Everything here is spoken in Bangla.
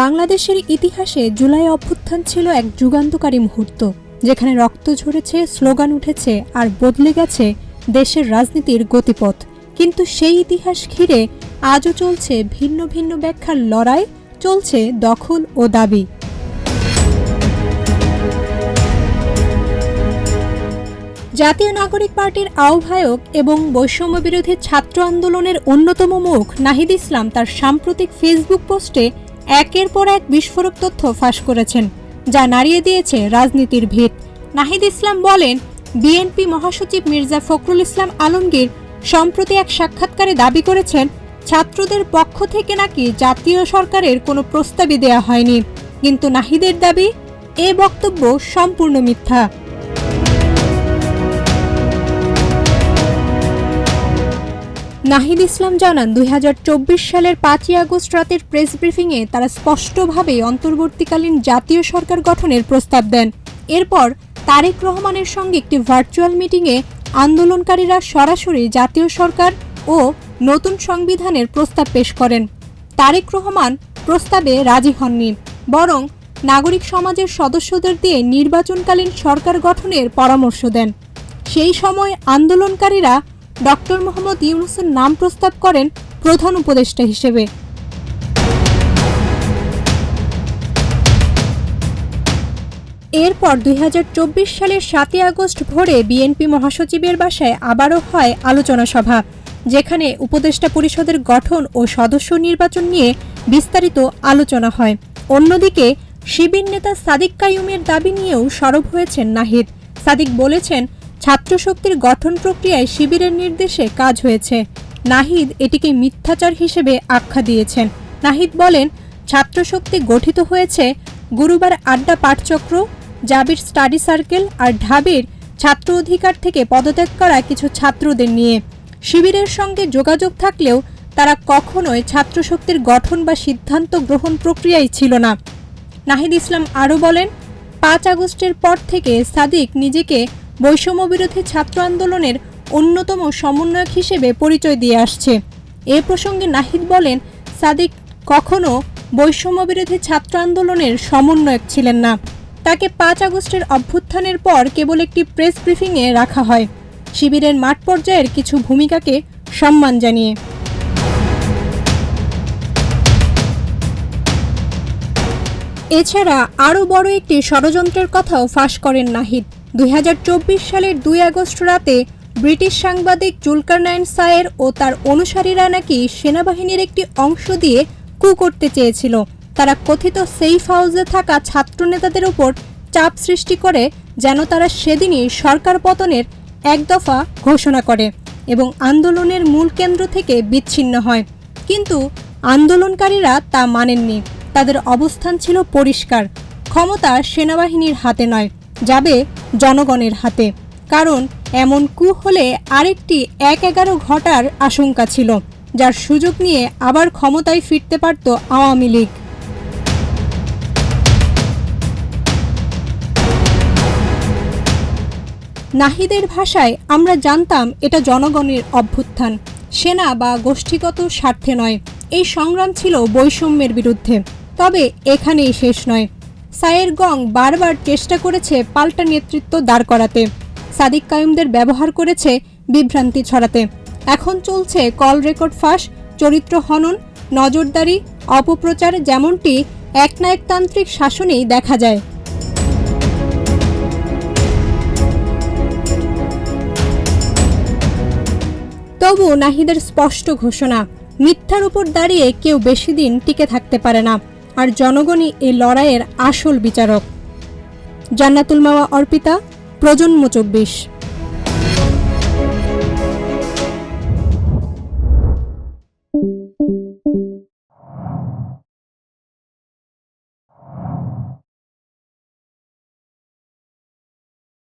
বাংলাদেশের ইতিহাসে জুলাই অভ্যুত্থান ছিল এক যুগান্তকারী মুহূর্ত, যেখানে রক্ত ঝরেছে, স্লোগান উঠেছে আর বদলে গেছে দেশের রাজনীতির গতিপথ। কিন্তু সেই ইতিহাস ঘিরে আজও চলছে ভিন্ন ভিন্ন ব্যাখ্যার লড়াই, চলছে দখল ও দাবি। জাতীয় নাগরিক পার্টির আহ্বায়ক এবং বৈষম্য বিরোধী ছাত্র আন্দোলনের অন্যতম মুখ নাহিদ ইসলাম তার সাম্প্রতিক ফেসবুক পোস্টে একের পর এক বিস্ফোরক তথ্য ফাঁস করেছেন, যা নাড়িয়ে দিয়েছে রাজনীতির ভিত। নাহিদ ইসলাম বলেন, বিএনপি মহাসচিব মির্জা ফখরুল ইসলাম আলমগীর সম্প্রতি এক সাক্ষাৎকারে দাবি করেছেন, ছাত্রদের পক্ষ থেকে নাকি জাতীয় সরকারের কোনো প্রস্তাবই দেয়া হয়নি। কিন্তু নাহিদের দাবি, এ বক্তব্য সম্পূর্ণ মিথ্যা। নাহিদ ইসলাম জানান, দুই হাজার চব্বিশ সালের পাঁচই আগস্ট রাতের প্রেস ব্রিফিংয়ে তারা স্পষ্টভাবে অন্তর্বর্তীকালীন জাতীয় সরকার গঠনের প্রস্তাব দেন। এরপর তারেক রহমানের সঙ্গে একটি ভার্চুয়াল মিটিংয়ে আন্দোলনকারীরা সরাসরি জাতীয় সরকার ও নতুন সংবিধানের প্রস্তাব পেশ করেন। তারেক রহমান প্রস্তাবে রাজি হননি, বরং নাগরিক সমাজের সদস্যদের দিয়ে নির্বাচনকালীন সরকার গঠনের পরামর্শ দেন। সেই সময় আন্দোলনকারীরা ডক্টর মোহাম্মদ ইউনুসের নাম প্রস্তাব করেন প্রধান উপদেষ্টা হিসেবে। এরপর দুই হাজার চব্বিশ সালের সাতই আগস্ট ভোরে বিএনপি মহাসচিবের বাসায় আবারও হয় আলোচনা সভা, যেখানে উপদেষ্টা পরিষদের গঠন ও সদস্য নির্বাচন নিয়ে বিস্তারিত আলোচনা হয়। অন্যদিকে, শিবির নেতা সাদিক কায়ুমের দাবি নিয়েও সরব হয়েছেন নাহিদ। সাদিক বলেছেন ছাত্রশক্তির গঠন প্রক্রিয়ায় শিবিরের নির্দেশে কাজ হয়েছে। নাহিদ এটিকে মিথ্যাচার হিসেবে আখ্যা দিয়েছেন। নাহিদ বলেন, ছাত্রশক্তি গঠিত হয়েছে গুরুবার আড্ডা পাঠচক্র, জাবির স্টাডি সার্কেল আর ঢাবির ছাত্র অধিকার থেকে পদত্যাগ করা কিছু ছাত্রদের নিয়ে। শিবিরের সঙ্গে যোগাযোগ থাকলেও তারা কখনোই ছাত্রশক্তির গঠন বা সিদ্ধান্ত গ্রহণ প্রক্রিয়াই ছিল না। নাহিদ ইসলাম আরও বলেন, পাঁচ আগস্টের পর থেকে সাদিক নিজেকে বৈষম্য বিরোধী ছাত্র আন্দোলনের অন্যতম সমন্বয়ক হিসেবে পরিচয় দিয়ে আসছে। এ প্রসঙ্গে নাহিদ বলেন, সাদিক কখনো বৈষম্য বিরোধী ছাত্র আন্দোলনের সমন্বয়ক ছিলেন না। তাকে পাঁচ আগস্টের অভ্যুত্থানের পর কেবল একটি প্রেস ব্রিফিংয়ে রাখা হয়। শিবিরের মাঠ পর্যায়ের কিছু ভূমিকাকে সম্মান জানিয়ে। এছাড়া আরও বড় একটি ষড়যন্ত্রের কথাও ফাঁস করেন নাহিদ। দুই হাজার চব্বিশ সালের দুই আগস্ট রাতে ব্রিটিশ সাংবাদিক জুলকারনাইন সায়ের ও তার অনুসারীরা নাকি সেনাবাহিনীর একটি অংশ দিয়ে কু করতে চেয়েছিল। তারা কথিত সেফ হাউসে থাকা ছাত্রনেতাদের উপর চাপ সৃষ্টি করে যেন তারা সেদিনই সরকার পতনের এক দফা ঘোষণা করে এবং আন্দোলনের মূল কেন্দ্র থেকে বিচ্ছিন্ন হয়। কিন্তু আন্দোলনকারীরা তা মানেননি। তাদের অবস্থান ছিল পরিষ্কার। ক্ষমতা সেনাবাহিনীর হাতে নয়। যাবে জনগণের হাতে। কারণ এমন কু হলে আরেকটি এক এগারো ঘটার আশঙ্কা ছিল, যার সুযোগ নিয়ে আবার ক্ষমতায় ফিরতে পারত আওয়ামী লীগ। নাহিদের ভাষায় আমরা জানতাম এটা জনগণের অভ্যুত্থান, সেনা বা গোষ্ঠীগত স্বার্থে নয়, এই সংগ্রাম ছিল বৈষম্যের বিরুদ্ধে। তবে এখানেই শেষ নয়। সায়ের গং বারবার চেষ্টা করেছে পাল্টা নেতৃত্ব দাঁড় করাতে। সাদিক কায়ুমদের ব্যবহার করেছে বিভ্রান্তি ছড়াতে। এখন চলছে কল রেকর্ড ফাঁস, চরিত্র হনন, নজরদারি, অপপ্রচার যেমনটি একনায়কতান্ত্রিক শাসনেই দেখা যায়। তবু নাহিদের স্পষ্ট ঘোষণা, মিথ্যার উপর দাঁড়িয়ে কেউ বেশি দিন টিকে থাকতে পারে না। আর জনগণই এই লড়াইয়ের আসল বিচারক। জান্নাতুল মাওয়া অর্পিতা প্রজন্ম চব্বিশ।